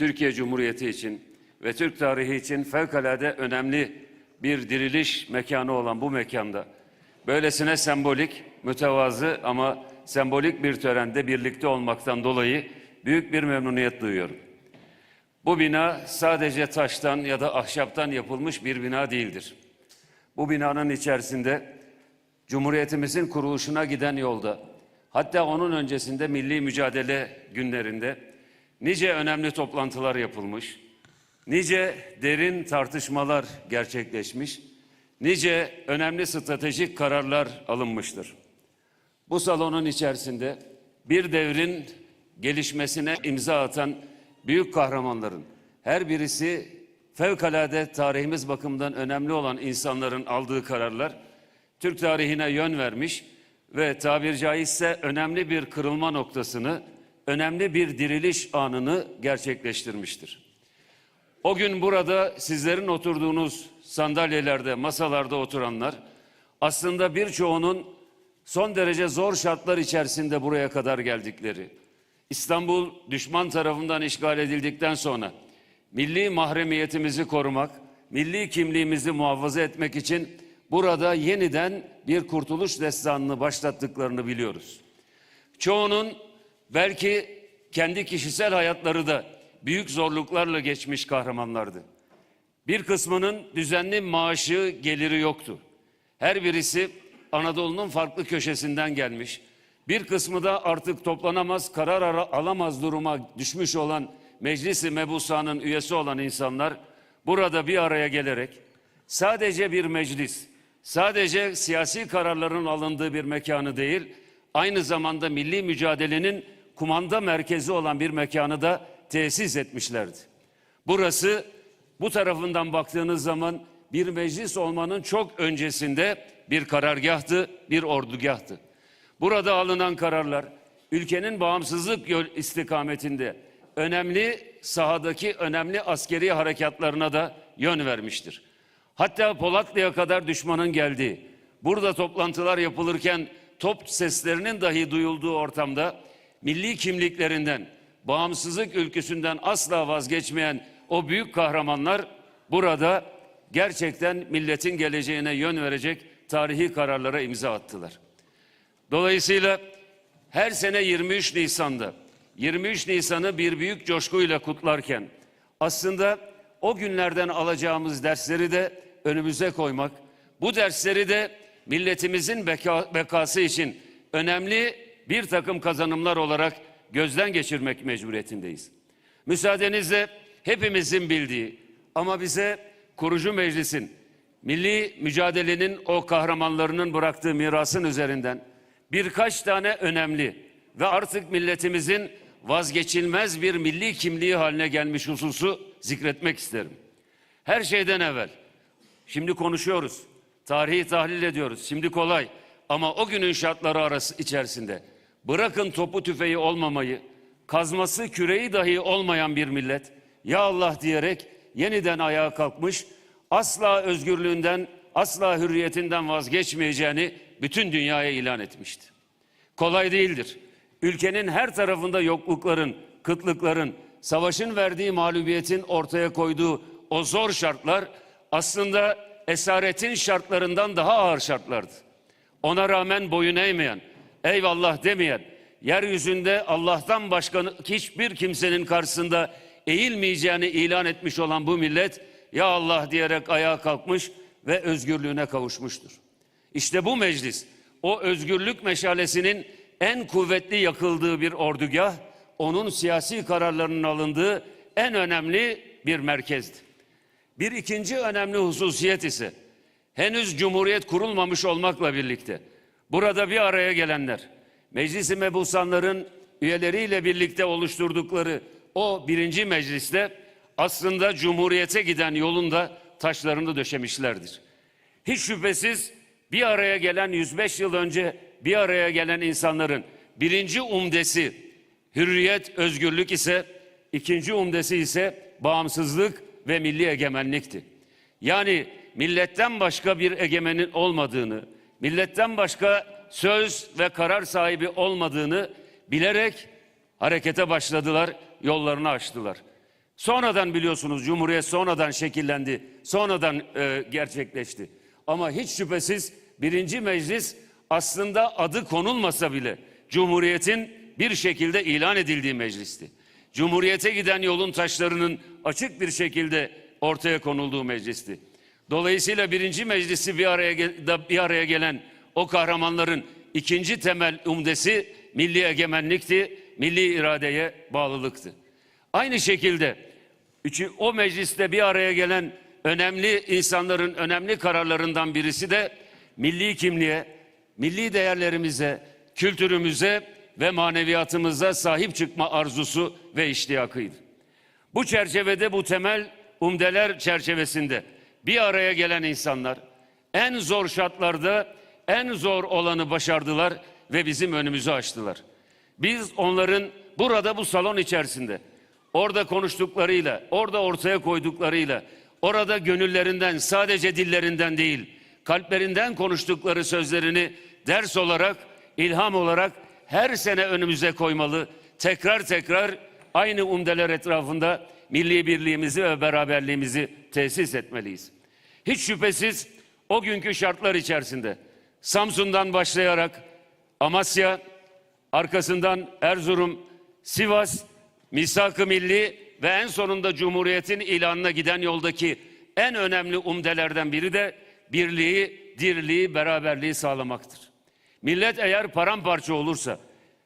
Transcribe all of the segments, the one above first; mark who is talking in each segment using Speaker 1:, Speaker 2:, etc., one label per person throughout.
Speaker 1: Türkiye Cumhuriyeti için ve Türk tarihi için fevkalade önemli bir diriliş mekanı olan bu mekanda böylesine sembolik, mütevazı ama sembolik bir törende birlikte olmaktan dolayı büyük bir memnuniyet duyuyorum. Bu bina sadece taştan ya da ahşaptan yapılmış bir bina değildir. Bu binanın içerisinde Cumhuriyetimizin kuruluşuna giden yolda, hatta onun öncesinde milli mücadele günlerinde nice önemli toplantılar yapılmış, nice derin tartışmalar gerçekleşmiş, nice önemli stratejik kararlar alınmıştır. Bu salonun içerisinde bir devrin gelişmesine imza atan büyük kahramanların her birisi fevkalade tarihimiz bakımından önemli olan insanların aldığı kararlar Türk tarihine yön vermiş ve tabir caizse önemli bir kırılma noktasını, önemli bir diriliş anını gerçekleştirmiştir. O gün burada sizlerin oturduğunuz sandalyelerde, masalarda oturanlar aslında birçoğunun son derece zor şartlar içerisinde buraya kadar geldikleri, İstanbul düşman tarafından işgal edildikten sonra milli mahremiyetimizi korumak, milli kimliğimizi muhafaza etmek için burada yeniden bir kurtuluş destanını başlattıklarını biliyoruz. Çoğunun belki kendi kişisel hayatları da büyük zorluklarla geçmiş kahramanlardı. Bir kısmının düzenli maaşı, geliri yoktu. Her birisi Anadolu'nun farklı köşesinden gelmiş. Bir kısmı da artık toplanamaz, karar ara- alamaz duruma düşmüş olan Meclisi Mebusa'nın üyesi olan insanlar burada bir araya gelerek sadece bir meclis, sadece siyasi kararların alındığı bir mekanı değil, aynı zamanda milli mücadelenin kumanda merkezi olan bir mekanı da tesis etmişlerdi. Burası bu tarafından baktığınız zaman bir meclis olmanın çok öncesinde bir karargahtı, bir ordugahtı. Burada alınan kararlar ülkenin bağımsızlık istikametinde önemli sahadaki önemli askeri harekatlarına da yön vermiştir. Hatta Polatlı'ya kadar düşmanın geldiği, burada toplantılar yapılırken top seslerinin dahi duyulduğu ortamda milli kimliklerinden, bağımsızlık ülküsünden asla vazgeçmeyen o büyük kahramanlar burada gerçekten milletin geleceğine yön verecek tarihi kararlara imza attılar. Dolayısıyla her sene 23 Nisan'da 23 Nisan'ı bir büyük coşkuyla kutlarken aslında o günlerden alacağımız dersleri de önümüze koymak, bu dersleri de milletimizin beka, bekası için önemli bir takım kazanımlar olarak gözden geçirmek mecburiyetindeyiz. Müsaadenizle hepimizin bildiği ama bize kurucu meclisin milli mücadelenin o kahramanlarının bıraktığı mirasın üzerinden birkaç tane önemli ve artık milletimizin vazgeçilmez bir milli kimliği haline gelmiş hususu zikretmek isterim. Her şeyden evvel şimdi konuşuyoruz. Tarihi tahlil ediyoruz. Şimdi kolay ama o günün şartları arası içerisinde bırakın topu tüfeği olmamayı, kazması küreği dahi olmayan bir millet ya Allah diyerek yeniden ayağa kalkmış, asla özgürlüğünden, asla hürriyetinden vazgeçmeyeceğini bütün dünyaya ilan etmişti. Kolay değildir. Ülkenin her tarafında yoklukların, kıtlıkların, savaşın verdiği mağlubiyetin ortaya koyduğu o zor şartlar aslında esaretin şartlarından daha ağır şartlardı. Ona rağmen boyun eğmeyen, eyvallah demeyen, yeryüzünde Allah'tan başka hiçbir kimsenin karşısında eğilmeyeceğini ilan etmiş olan bu millet ya Allah diyerek ayağa kalkmış ve özgürlüğüne kavuşmuştur. İşte bu meclis o özgürlük meşalesinin en kuvvetli yakıldığı bir ordugah, onun siyasi kararlarının alındığı en önemli bir merkezdi. Bir ikinci önemli hususiyet ise henüz cumhuriyet kurulmamış olmakla birlikte burada bir araya gelenler, meclis-i mebusanların üyeleriyle birlikte oluşturdukları o birinci mecliste aslında cumhuriyete giden yolunda taşlarını döşemişlerdir. Hiç şüphesiz bir araya gelen 105 yıl önce bir araya gelen insanların birinci umdesi hürriyet, özgürlük ise ikinci umdesi ise bağımsızlık ve milli egemenlikti. Yani milletten başka bir egemenin olmadığını, milletten başka söz ve karar sahibi olmadığını bilerek harekete başladılar, yollarını açtılar. Sonradan biliyorsunuz Cumhuriyet sonradan şekillendi, sonradan e, gerçekleşti. Ama hiç şüphesiz birinci meclis aslında adı konulmasa bile Cumhuriyet'in bir şekilde ilan edildiği meclisti. Cumhuriyete giden yolun taşlarının açık bir şekilde ortaya konulduğu meclisti. Dolayısıyla birinci meclisi bir araya da bir araya gelen o kahramanların ikinci temel umdesi milli egemenlikti, milli iradeye bağlılıktı. Aynı şekilde üçü, o mecliste bir araya gelen önemli insanların önemli kararlarından birisi de milli kimliğe, milli değerlerimize, kültürümüze ve maneviyatımıza sahip çıkma arzusu ve iştiyakıydı. Bu çerçevede bu temel umdeler çerçevesinde bir araya gelen insanlar en zor şartlarda en zor olanı başardılar ve bizim önümüzü açtılar. Biz onların burada bu salon içerisinde orada konuştuklarıyla, orada ortaya koyduklarıyla, orada gönüllerinden sadece dillerinden değil, kalplerinden konuştukları sözlerini ders olarak, ilham olarak her sene önümüze koymalı. Tekrar tekrar aynı umdeler etrafında milli birliğimizi ve beraberliğimizi tesis etmeliyiz. Hiç şüphesiz o günkü şartlar içerisinde Samsun'dan başlayarak Amasya, arkasından Erzurum, Sivas, Misak-ı Milli ve en sonunda Cumhuriyet'in ilanına giden yoldaki en önemli umdelerden biri de birliği, dirliği, beraberliği sağlamaktır. Millet eğer paramparça olursa,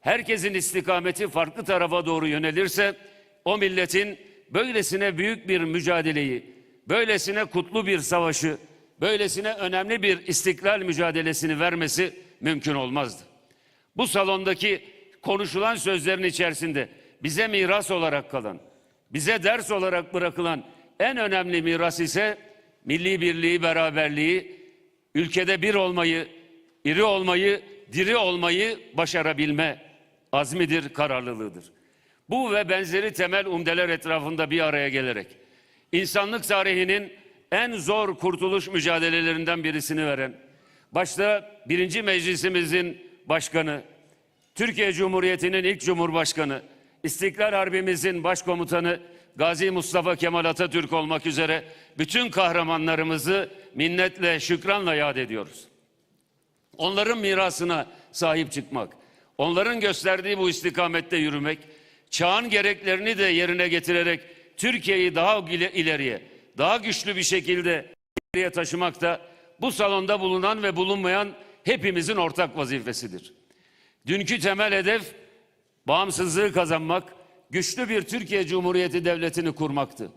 Speaker 1: herkesin istikameti farklı tarafa doğru yönelirse, o milletin böylesine büyük bir mücadeleyi, böylesine kutlu bir savaşı, böylesine önemli bir istiklal mücadelesini vermesi mümkün olmazdı. Bu salondaki konuşulan sözlerin içerisinde bize miras olarak kalan, bize ders olarak bırakılan en önemli miras ise milli birliği, beraberliği, ülkede bir olmayı, iri olmayı, diri olmayı başarabilme azmidir, kararlılığıdır. Bu ve benzeri temel umdeler etrafında bir araya gelerek insanlık tarihinin en zor kurtuluş mücadelelerinden birisini veren, başta birinci meclisimizin başkanı, Türkiye Cumhuriyeti'nin ilk cumhurbaşkanı, İstiklal Harbimizin başkomutanı Gazi Mustafa Kemal Atatürk olmak üzere bütün kahramanlarımızı minnetle, şükranla yad ediyoruz. Onların mirasına sahip çıkmak, onların gösterdiği bu istikamette yürümek, çağın gereklerini de yerine getirerek Türkiye'yi daha ile- ileriye, daha güçlü bir şekilde ileriye taşımak da bu salonda bulunan ve bulunmayan hepimizin ortak vazifesidir. Dünkü temel hedef bağımsızlığı kazanmak, güçlü bir Türkiye Cumhuriyeti Devleti'ni kurmaktı.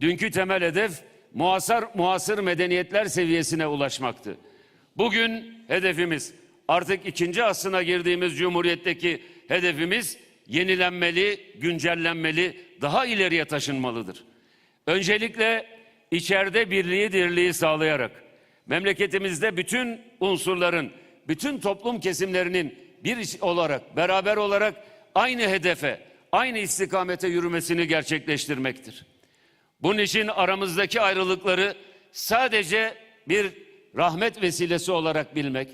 Speaker 1: Dünkü temel hedef muasır, muasır medeniyetler seviyesine ulaşmaktı. Bugün hedefimiz artık ikinci asrına girdiğimiz Cumhuriyet'teki hedefimiz yenilenmeli, güncellenmeli, daha ileriye taşınmalıdır. Öncelikle içeride birliği dirliği sağlayarak memleketimizde bütün unsurların, bütün toplum kesimlerinin bir olarak, beraber olarak aynı hedefe, aynı istikamete yürümesini gerçekleştirmektir. Bunun için aramızdaki ayrılıkları sadece bir rahmet vesilesi olarak bilmek,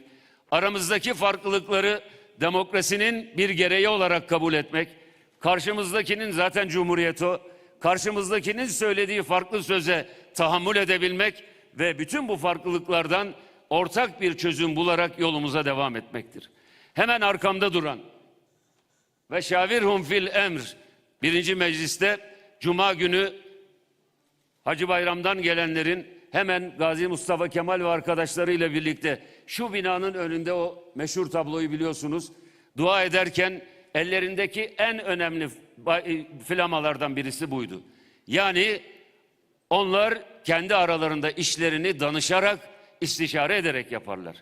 Speaker 1: aramızdaki farklılıkları demokrasinin bir gereği olarak kabul etmek, karşımızdakinin zaten cumhuriyet o, karşımızdakinin söylediği farklı söze tahammül edebilmek ve bütün bu farklılıklardan ortak bir çözüm bularak yolumuza devam etmektir. Hemen arkamda duran ve şavirhum fil emr birinci mecliste Cuma günü Hacı Bayram'dan gelenlerin hemen Gazi Mustafa Kemal ve arkadaşlarıyla birlikte şu binanın önünde o meşhur tabloyu biliyorsunuz. Dua ederken ellerindeki en önemli ba- flamalardan birisi buydu. Yani onlar kendi aralarında işlerini danışarak, istişare ederek yaparlar.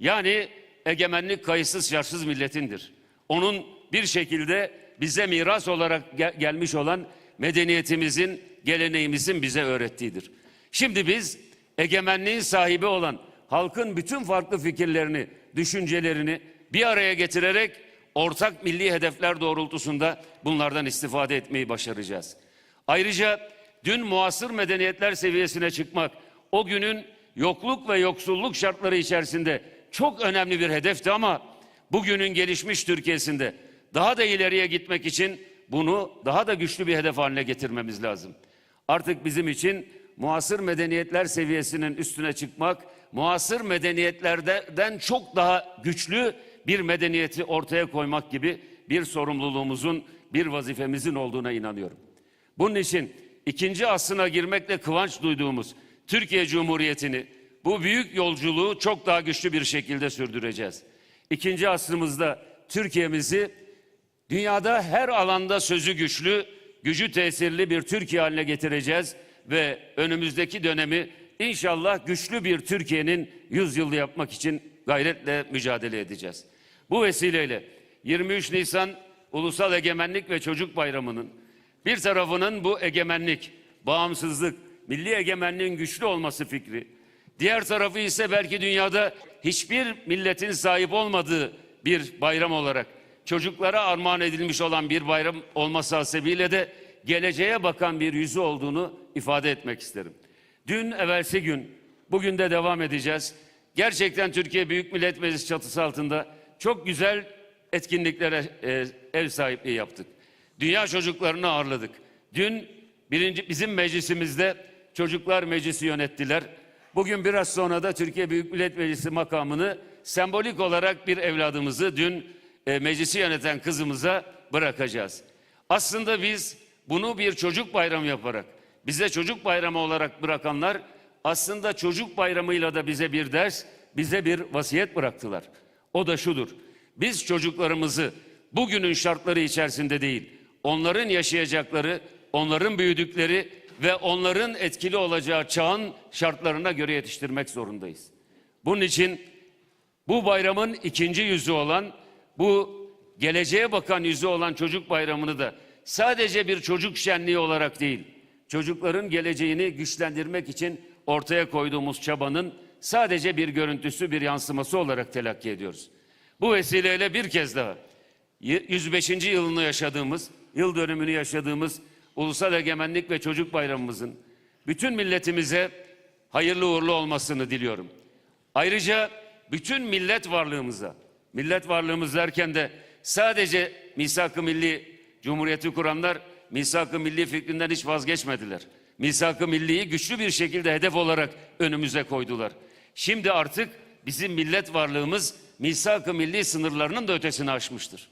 Speaker 1: Yani egemenlik kayıtsız şartsız milletindir. Onun bir şekilde bize miras olarak gel- gelmiş olan medeniyetimizin, geleneğimizin bize öğrettiğidir. Şimdi biz egemenliğin sahibi olan halkın bütün farklı fikirlerini, düşüncelerini bir araya getirerek ortak milli hedefler doğrultusunda bunlardan istifade etmeyi başaracağız. Ayrıca dün muasır medeniyetler seviyesine çıkmak, o günün yokluk ve yoksulluk şartları içerisinde çok önemli bir hedefti ama bugünün gelişmiş Türkiye'sinde daha da ileriye gitmek için bunu daha da güçlü bir hedef haline getirmemiz lazım. Artık bizim için muasır medeniyetler seviyesinin üstüne çıkmak, muasır medeniyetlerden çok daha güçlü bir medeniyeti ortaya koymak gibi bir sorumluluğumuzun, bir vazifemizin olduğuna inanıyorum. Bunun için ikinci asrına girmekle kıvanç duyduğumuz Türkiye Cumhuriyeti'ni bu büyük yolculuğu çok daha güçlü bir şekilde sürdüreceğiz. İkinci asrımızda Türkiye'mizi dünyada her alanda sözü güçlü, gücü tesirli bir Türkiye haline getireceğiz ve önümüzdeki dönemi inşallah güçlü bir Türkiye'nin yüzyılı yapmak için gayretle mücadele edeceğiz. Bu vesileyle 23 Nisan Ulusal Egemenlik ve Çocuk Bayramı'nın bir tarafının bu egemenlik, bağımsızlık, milli egemenliğin güçlü olması fikri, diğer tarafı ise belki dünyada hiçbir milletin sahip olmadığı bir bayram olarak çocuklara armağan edilmiş olan bir bayram olması hasebiyle de geleceğe bakan bir yüzü olduğunu ifade etmek isterim. Dün evvelsi gün, bugün de devam edeceğiz. Gerçekten Türkiye Büyük Millet Meclisi çatısı altında çok güzel etkinliklere e, ev sahipliği yaptık. Dünya çocuklarını ağırladık. Dün birinci bizim meclisimizde çocuklar meclisi yönettiler. Bugün biraz sonra da Türkiye Büyük Millet Meclisi makamını sembolik olarak bir evladımızı dün e, meclisi yöneten kızımıza bırakacağız. Aslında biz bunu bir çocuk bayramı yaparak bize çocuk bayramı olarak bırakanlar aslında çocuk bayramıyla da bize bir ders, bize bir vasiyet bıraktılar. O da şudur. Biz çocuklarımızı bugünün şartları içerisinde değil, onların yaşayacakları, onların büyüdükleri ve onların etkili olacağı çağın şartlarına göre yetiştirmek zorundayız. Bunun için bu bayramın ikinci yüzü olan, bu geleceğe bakan yüzü olan çocuk bayramını da sadece bir çocuk şenliği olarak değil, çocukların geleceğini güçlendirmek için ortaya koyduğumuz çabanın sadece bir görüntüsü, bir yansıması olarak telakki ediyoruz. Bu vesileyle bir kez daha 105. yılını yaşadığımız, yıl dönümünü yaşadığımız Ulusal Egemenlik ve Çocuk Bayramımızın bütün milletimize hayırlı uğurlu olmasını diliyorum. Ayrıca bütün millet varlığımıza, millet varlığımız derken de sadece misak-ı milli cumhuriyeti kuranlar misak-ı milli fikrinden hiç vazgeçmediler. Misak-ı milliyi güçlü bir şekilde hedef olarak önümüze koydular. Şimdi artık bizim millet varlığımız misak-ı milli sınırlarının da ötesini aşmıştır.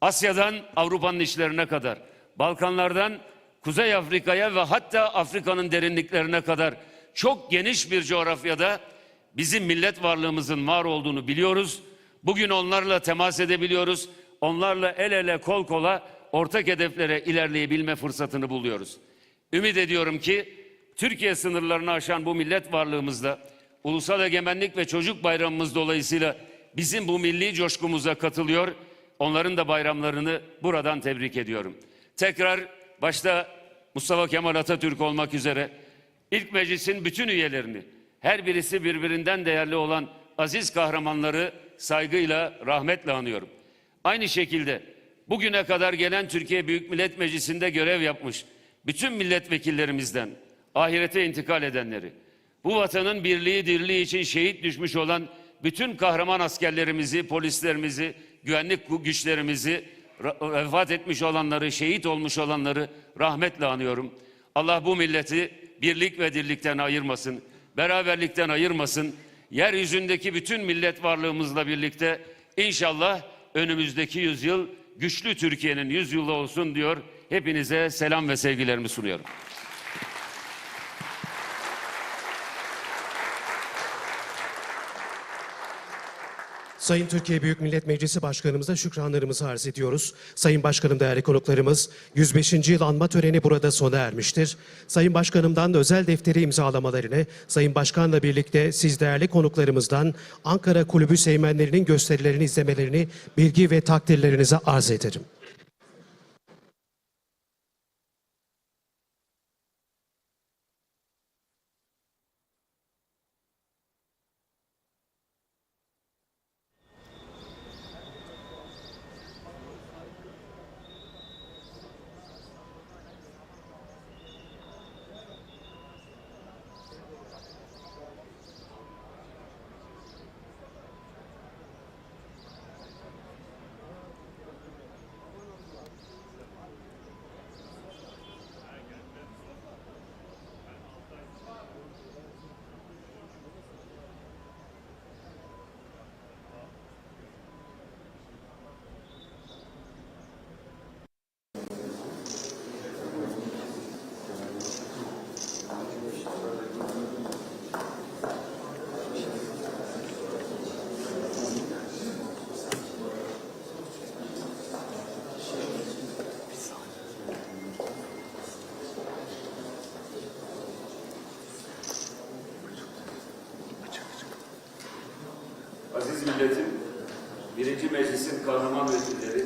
Speaker 1: Asya'dan Avrupa'nın içlerine kadar, Balkanlardan Kuzey Afrika'ya ve hatta Afrika'nın derinliklerine kadar çok geniş bir coğrafyada bizim millet varlığımızın var olduğunu biliyoruz. Bugün onlarla temas edebiliyoruz. Onlarla el ele kol kola ortak hedeflere ilerleyebilme fırsatını buluyoruz. Ümit ediyorum ki Türkiye sınırlarını aşan bu millet varlığımızda Ulusal Egemenlik ve Çocuk Bayramımız dolayısıyla bizim bu milli coşkumuza katılıyor. Onların da bayramlarını buradan tebrik ediyorum. Tekrar başta Mustafa Kemal Atatürk olmak üzere ilk meclisin bütün üyelerini, her birisi birbirinden değerli olan aziz kahramanları saygıyla, rahmetle anıyorum. Aynı şekilde bugüne kadar gelen Türkiye Büyük Millet Meclisi'nde görev yapmış bütün milletvekillerimizden ahirete intikal edenleri, bu vatanın birliği dirliği için şehit düşmüş olan bütün kahraman askerlerimizi, polislerimizi, güvenlik güçlerimizi, vefat etmiş olanları, şehit olmuş olanları rahmetle anıyorum. Allah bu milleti birlik ve dirlikten ayırmasın, beraberlikten ayırmasın. Yeryüzündeki bütün millet varlığımızla birlikte inşallah önümüzdeki yüzyıl güçlü Türkiye'nin yüzyılı olsun diyor. Hepinize selam ve sevgilerimi sunuyorum.
Speaker 2: Sayın Türkiye Büyük Millet Meclisi Başkanımıza şükranlarımızı arz ediyoruz. Sayın Başkanım değerli konuklarımız 105. yıl anma töreni burada sona ermiştir. Sayın Başkanımdan özel defteri imzalamalarını, Sayın Başkanla birlikte siz değerli konuklarımızdan Ankara Kulübü sevmenlerinin gösterilerini izlemelerini bilgi ve takdirlerinize arz ederim.
Speaker 1: Milletim, birinci meclisin kahraman vekilleri,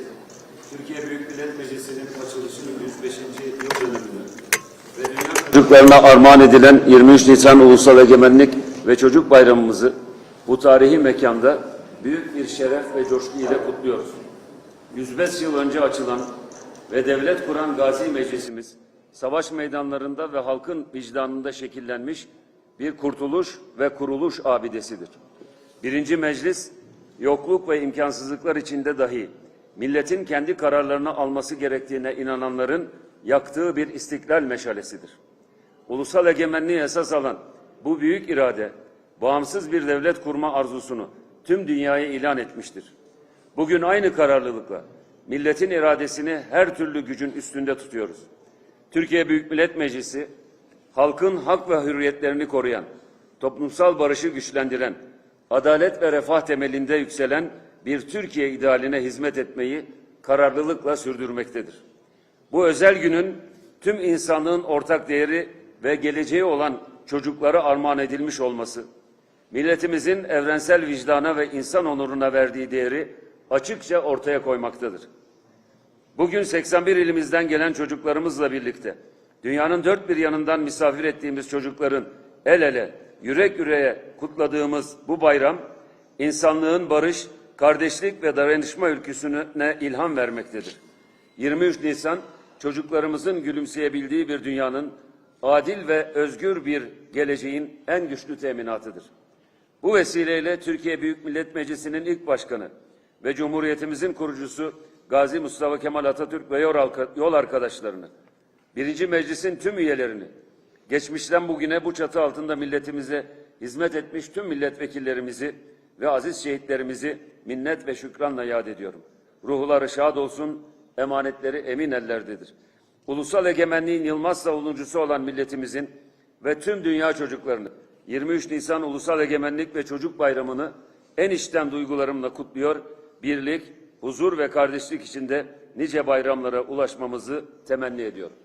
Speaker 1: Türkiye Büyük Millet Meclisi'nin açılışının 105. yıl dönümünü ve dünya çocuklarına armağan edilen 23 Nisan Ulusal Egemenlik ve Çocuk Bayramımızı bu tarihi mekanda büyük bir şeref ve coşku ile kutluyoruz. 105 yıl önce açılan ve devlet kuran Gazi Meclisimiz, savaş meydanlarında ve halkın vicdanında şekillenmiş bir kurtuluş ve kuruluş abidesidir. Birinci meclis, yokluk ve imkansızlıklar içinde dahi milletin kendi kararlarını alması gerektiğine inananların yaktığı bir istiklal meşalesidir. Ulusal egemenliği esas alan bu büyük irade, bağımsız bir devlet kurma arzusunu tüm dünyaya ilan etmiştir. Bugün aynı kararlılıkla milletin iradesini her türlü gücün üstünde tutuyoruz. Türkiye Büyük Millet Meclisi, halkın hak ve hürriyetlerini koruyan, toplumsal barışı güçlendiren, adalet ve refah temelinde yükselen bir Türkiye idealine hizmet etmeyi kararlılıkla sürdürmektedir. Bu özel günün tüm insanlığın ortak değeri ve geleceği olan çocuklara armağan edilmiş olması, milletimizin evrensel vicdana ve insan onuruna verdiği değeri açıkça ortaya koymaktadır. Bugün 81 ilimizden gelen çocuklarımızla birlikte dünyanın dört bir yanından misafir ettiğimiz çocukların el ele, yürek yüreğe kutladığımız bu bayram insanlığın barış, kardeşlik ve dayanışma ülküsüne ilham vermektedir. 23 Nisan çocuklarımızın gülümseyebildiği bir dünyanın adil ve özgür bir geleceğin en güçlü teminatıdır. Bu vesileyle Türkiye Büyük Millet Meclisi'nin ilk başkanı ve Cumhuriyetimizin kurucusu Gazi Mustafa Kemal Atatürk ve yol arka- yol arkadaşlarını, birinci meclisin tüm üyelerini, geçmişten bugüne bu çatı altında milletimize hizmet etmiş tüm milletvekillerimizi ve aziz şehitlerimizi minnet ve şükranla yad ediyorum. Ruhları şad olsun, emanetleri emin ellerdedir. Ulusal egemenliğin yılmaz savunucusu olan milletimizin ve tüm dünya çocuklarını 23 Nisan Ulusal Egemenlik ve Çocuk Bayramı'nı en içten duygularımla kutluyor, birlik, huzur ve kardeşlik içinde nice bayramlara ulaşmamızı temenni ediyorum.